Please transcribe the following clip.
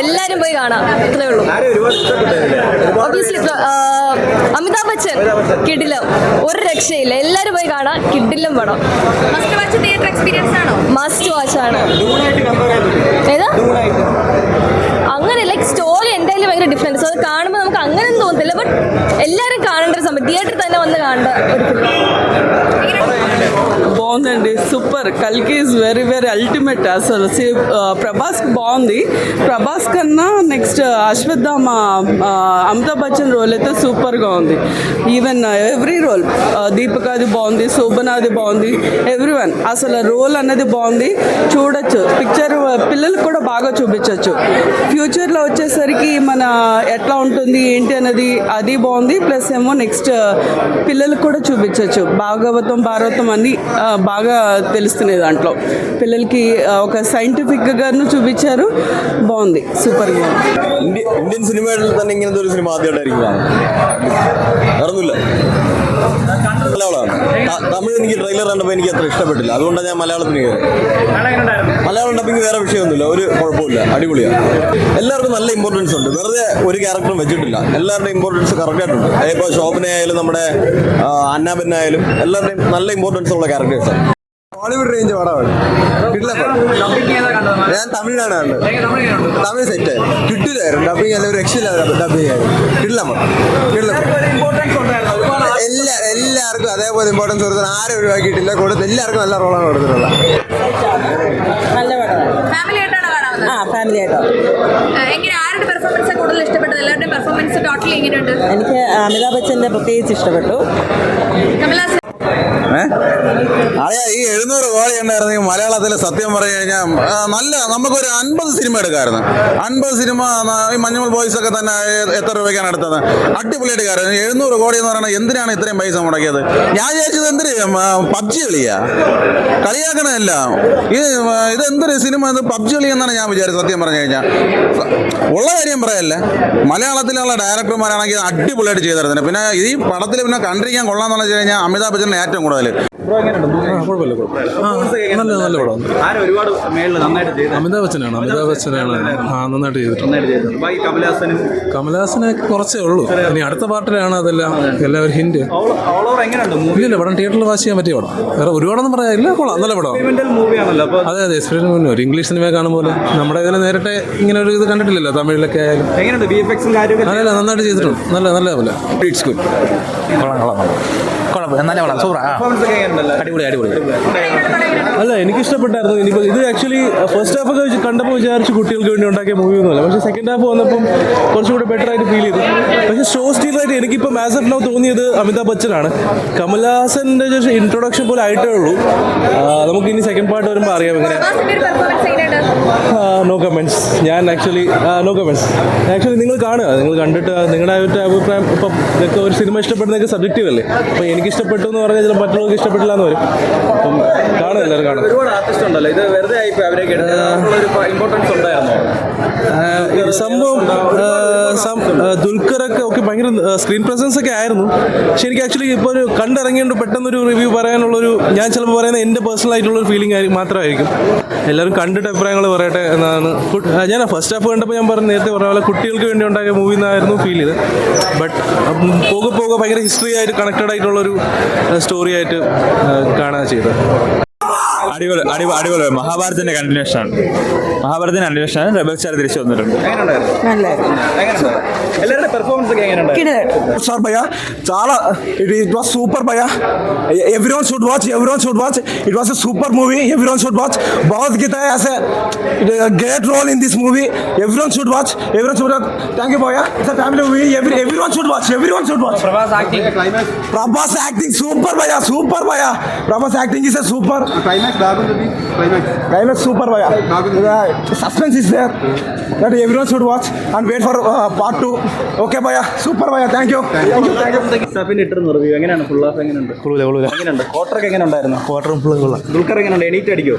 എല്ലാരും പോയി കാണാം. ഇത്രേ ഉള്ളൂ ഒബിയസ്ലി അമിതാഭ് ബച്ചൻ കിടിലം ഒരു രക്ഷയില്ല. എല്ലാരും പോയി കാണാം. കിടിലം പടം മസ്റ്റ് വാച്ച് തിയേറ്റർ എക്സ്പീരിയൻസ് ആണോ? മസ്റ്റ് വാച്ച് ആണ്. ഏതാ? ലൈക്ക് സ്റ്റോറി എന്തായാലും ഭയങ്കര ഡിഫറൻസ് അത് കാണുമ്പോൾ നമുക്ക് അങ്ങനെ ഒന്നും തോന്നത്തില്ല ബട്ട് എല്ലാവരും കാണേണ്ട ഒരു സമയം തിയേറ്ററിൽ തന്നെ వల్ల കാണേണ്ട ഒരു ഫിലിം బాగుందండి సూపర్ కల్కి ఈజ్ వెరీ వెరీ అల్టిమేట్ అసలు సే ప్రభాస్ బాగుంది ప్రభాస్ కన్నా నెక్స్ట్ అశ్వత్థామ ఆ, అమితాబ్ బచ్చన్ రోల్ అయితే సూపర్గా ఉంది ఈవెన్ ఎవ్రీ రోల్ దీపికాది బాగుంది శోభనాది బాగుంది ఎవ్రీ వన్ అసలు రోల్ అన్నది బాగుంది చూడొచ్చు పిక్చర్ పిల్లలకు కూడా బాగా చూపించవచ్చు ఫ్యూచర్లో వచ్చేసరికి మన ఎట్లా ఉంటుంది ఏంటి అనేది అది బాగుంది ప్లస్ ఏమో నెక్స్ట్ పిల్లలకు కూడా చూపించవచ్చు భాగవతం భారవతం అన్ని ఆ, బాగా తెలుస్తున్నాయి దాంట్లో పిల్లలకి ఆ, ఒక సైంటిఫిక్గాను చూపించారు బాగుంది సూపర్గా ఉంది ഇന്ത്യ ഇന്ത്യൻ സിനിമകളിൽ തന്നെ ഇങ്ങനത്തെ ഒരു സിനിമ ആദ്യമായിട്ടായിരിക്കും കാണുന്നത് വേറൊന്നുമില്ല മലയാളമാണ് ത- തമിഴ് എനിക്ക് ട്രെയിലർ കണ്ടപ്പോൾ എനിക്ക് അത്ര ഇഷ്ടപ്പെട്ടില്ല. അതുകൊണ്ടാണ് ഞാൻ മലയാളത്തിന് കയറി. മലയാളം ഡബിങ് വേറെ വിഷയമൊന്നുമില്ല. ഒരു കുഴപ്പമില്ല അടിപൊളിയാണ് എല്ലാവർക്കും നല്ല ഇമ്പോർട്ടൻസ് ഉണ്ട്. വെറുതെ ഒരു ക്യാരക്ടറും വെച്ചിട്ടില്ല. എല്ലാവരുടെയും ഇമ്പോർട്ടൻസ് കറക്റ്റ് ആയിട്ടുണ്ട്. ഇപ്പോൾ ശോഭന ആയാലും നമ്മുടെ അന്നാബന്നായാലും എല്ലാവരുടെയും നല്ല ഇമ്പോർട്ടൻസ് ഉള്ള ക്യാരക്ടേഴ്സാണ് ഹോളിവുഡ് റേഞ്ച് പടമാണ്. ഞാൻ തമിഴിലാണ് തമിഴ് സെറ്റ് കിട്ടില്ലായിരുന്നു. ഡബിങ് അല്ല ഒരു രക്ഷയില്ലാതെ ഡബിങ് ആയിരുന്നു. കിട്ടില്ല കിട്ടില്ല എല്ലാവർക്കും അതേപോലെ ഇമ്പോർട്ടൻസ് കൊടുത്തത് ആരും ഒഴിവാക്കിയിട്ടില്ല? കൊടുത്ത് എല്ലാവർക്കും നല്ല റോളാണ് കൊടുത്തിട്ടുള്ളത്. നല്ല ഫാമിലി ആയിട്ടാണോ ആ ഫാമിലി ആയിട്ടോ. ആ, എങ്ങനെ ആരുടെ പെർഫോമൻസ് കൂടുതൽ ഇഷ്ടപ്പെട്ടത്? എല്ലാവരുടെയും പെർഫോമൻസ് ടോട്ടലി എങ്ങനെയുണ്ട്? എനിക്ക് അമിതാഭ് ബച്ചന്റെ പ്രത്യേകിച്ച് ഇഷ്ടപ്പെട്ടു. ഈ എഴുന്നൂറ് കോടി ഉണ്ടായിരുന്നെങ്കിൽ മലയാളത്തിൽ സത്യം പറഞ്ഞു കഴിഞ്ഞാൽ നല്ല നമുക്കൊരു അൻപത് സിനിമ എടുക്കാമായിരുന്നു അൻപത് സിനിമ ഈ മഞ്ഞൾ ബോയ്സ് ഒക്കെ തന്നെ എത്ര രൂപയ്ക്കാണ് എടുത്തത്? അടിപൊളിയായിട്ട് കാര്യം എഴുന്നൂറ് കോടി എന്ന് പറയുന്നത് എന്തിനാണ് ഇത്രയും പൈസ മുടക്കിയത്? ഞാൻ വിചാരിച്ചത് എന്തിന്? പബ്ജി കളിയാ. കളിയാക്കണമല്ല ഇത് ഇത് എന്തൊരു സിനിമ? ഇത് പബ്ജി കളി എന്നാണ് ഞാൻ വിചാരിച്ചത് സത്യം പറഞ്ഞു കഴിഞ്ഞാൽ ഉള്ള കാര്യം പറയല്ലേ. മലയാളത്തിലുള്ള ഡയറക്ടർമാരാണെങ്കിൽ അടിപൊളിയായിട്ട് ചെയ്തിരുന്നത്. പിന്നെ ഈ പടത്തിൽ പിന്നെ കണ്ടിരിക്കാൻ കൊള്ളാന്ന് വെച്ച് കഴിഞ്ഞാൽ അമിതാഭ് ബച്ചന്റെ ഏറ്റവും കൂടുതൽ കുഴപ്പമില്ല കുഴപ്പമില്ല. നല്ല നല്ല പടം. ഒരുപാട് നന്നായിട്ട് അമിതാഭ് ബച്ചനാണ് അമിതാഭ് ബച്ചനാണ്. ആ നന്നായിട്ട് ചെയ്തിട്ടുണ്ട്. കമലഹാസനും കുറച്ചേ ഉള്ളൂ. ഇനി അടുത്ത പാർട്ടിലാണ് അതെല്ലാം എല്ലാവരും ഹിന്റ്. ഇല്ല മൂവി പടം തിയേറ്ററിൽ വാച്ച് ചെയ്യാൻ പറ്റിയ പടം. വേറെ ഒരുപാടൊന്നും പറയാനില്ല കൊള്ളാം. നല്ല പടം. അതെ അതെ എക്സ്പീരിയൻസ് ഒരു ഇംഗ്ലീഷ് സിനിമയെ കാണുമ്പോൾ നമ്മുടെ ഇതിൽ നേരിട്ട് ഇങ്ങനെ ഒരു ഇത് കണ്ടിട്ടില്ലല്ലോ തമിഴിലൊക്കെ ആയാലും. അല്ല നന്നായിട്ട് ചെയ്തിട്ടുണ്ട്. നല്ല നല്ല പോലെ. ഇറ്റ്സ് ഗുഡ് കൊള്ളാം കൊള്ളാം. നല്ല കൊള്ളാം സൂപ്പർ അടിപൊളി അടിപൊളി. അല്ല എനിക്ക് ഇഷ്ടപ്പെട്ടായിരുന്നു ഇനിയിപ്പോൾ ഇത് ആക്ച്വലി ഫസ്റ്റ് ഹാഫ് ഒക്കെ വെച്ച് കണ്ടപ്പോൾ വിചാരിച്ചു കുട്ടികൾക്ക് വേണ്ടി ഉണ്ടാക്കിയ മൂവി ഒന്നുമല്ല. പക്ഷേ സെക്കൻഡ് ഹാഫ് വന്നപ്പം കുറച്ചുകൂടി ബെറ്റർ ആയിട്ട് ഫീൽ ചെയ്തു. പക്ഷെ ഷോ സ്റ്റീലായിട്ട് എനിക്കിപ്പോൾ മാസ് ഓഫ് നോ തോന്നിയത് അമിതാഭ് ബച്ചനാണ്. കമൽഹാസന്റെ ജസ്റ്റ് ഇൻട്രൊഡക്ഷൻ പോലെ ആയിട്ടേ ഉള്ളൂ. നമുക്ക് ഇനി സെക്കൻഡ് പാർട്ട് വരുമ്പോൾ അറിയാം എങ്ങനെ പ്രഭാസിന്റെ ഒരു പെർഫോമൻസ് എങ്ങനെയുണ്ട് നോ കമൻസ് ഞാൻ ആക്ച്വലി നോ കമൻസ് ആക്ച്വലി നിങ്ങൾ കാണുക. നിങ്ങൾ കണ്ടിട്ട് നിങ്ങളുടെ ഒരു അഭിപ്രായം ഇപ്പം ഇതൊക്കെ ഒരു സിനിമ ഇഷ്ടപ്പെടുന്നതൊക്കെ സബ്ജക്റ്റീവ് അല്ലേ? അപ്പം എനിക്ക് ഇഷ്ടപ്പെട്ടു എന്ന് പറഞ്ഞാൽ ചില മറ്റുള്ളവർക്ക് ഇഷ്ടപ്പെട്ടില്ല എന്ന് വരും. അപ്പം കാണുക എല്ലാവരും കാണും ഒരുപാട് ആർട്ടിസ്റ്റ് ഉണ്ടല്ലോ. ഇത് വെറുതെ ആയി അവരെ ഇമ്പോർട്ടൻസ് ഉണ്ടായിരുന്നോ? സംഭവം ദുൽഖറൊക്കെ ഒക്കെ ഭയങ്കര സ്ക്രീൻ പ്രസൻസ് ഒക്കെ ആയിരുന്നു. പക്ഷെ എനിക്ക് ആക്ച്വലി ഇപ്പോൾ ഒരു കണ്ടിറങ്ങിയുണ്ട് പെട്ടെന്നൊരു റിവ്യൂ പറയാനുള്ളൊരു ഞാൻ ചിലപ്പോൾ പറയുന്ന എന്റെ പേഴ്സണൽ ആയിട്ടുള്ള ഒരു ഫീലിംഗ് ആയി മാത്രമായിരിക്കും. എല്ലാവരും കണ്ടിട്ട് അഭിപ്രായങ്ങൾ പറയട്ടെ എന്നാണ് ഞാൻ ഫസ്റ്റ് ഹാഫ് കണ്ടപ്പോൾ ഞാൻ പറഞ്ഞു നേരത്തെ പറഞ്ഞ പോലെ കുട്ടികൾക്ക് വേണ്ടി ഉണ്ടാക്കിയ മൂവി എന്നായിരുന്നു ഫീൽ ചെയ്ത് ബട്ട് പോകെ പോകെ ഭയങ്കര ഹിസ്റ്ററി ആയിട്ട് കണക്റ്റഡ് ആയിട്ടുള്ളൊരു സ്റ്റോറി ആയിട്ട് കാണാൻ ചെയ്തത്. അടിപൊളി അടിപൊളി അടിപൊളി മഹാഭാരതത്തിന്റെ കണ്ടിന്യൂഷൻ ആണ് മഹാഭാരതത്തിന്റെ കണ്ടിന്യൂഷൻ ആണ് റബൽ സ്റ്റാർ തിരിച്ചു വന്നിട്ടുണ്ട് എങ്ങനെയുണ്ടായിരുന്നു നല്ലായിരുന്നു എങ്ങനെയുണ്ട് എല്ലാവരുടെ പെർഫോമൻസ് ഒക്കെ എങ്ങനെയുണ്ടായിരുന്നു సార్ భయ్యా చాలా ఇట్ ఇట్ వాస్ సూపర్ భయ్యా everyone should watch everyone should watch it was a super movie everyone should watch Bhagavad Gita has a great role in this movie everyone should watch everyone should watch thank you భయ్యా it's a family movie every everyone should watch everyone should watch Prabhas acting Prabhas acting super భయ్యా super భయ్యా Prabhas acting is a super climax Climax super, bhaiya. The suspense is there that everyone should watch and wait for uh, part two. Okay, bhaiya. Super, bhaiya. Thank you. Thank you. Thank you. Safin ഇട്ടിരുന്നു review എങ്ങനെയാണ് full of എങ്ങനെയുണ്ട് എങ്ങനെയുണ്ട് ക്വാർട്ടറൊക്കെ എങ്ങനെ ഉണ്ടായിരുന്നു ക്വാർട്ടറും ഫുള്ളും ദുൽഖർ എങ്ങനെയുണ്ട് എണീറ്റ് അടിക്കോ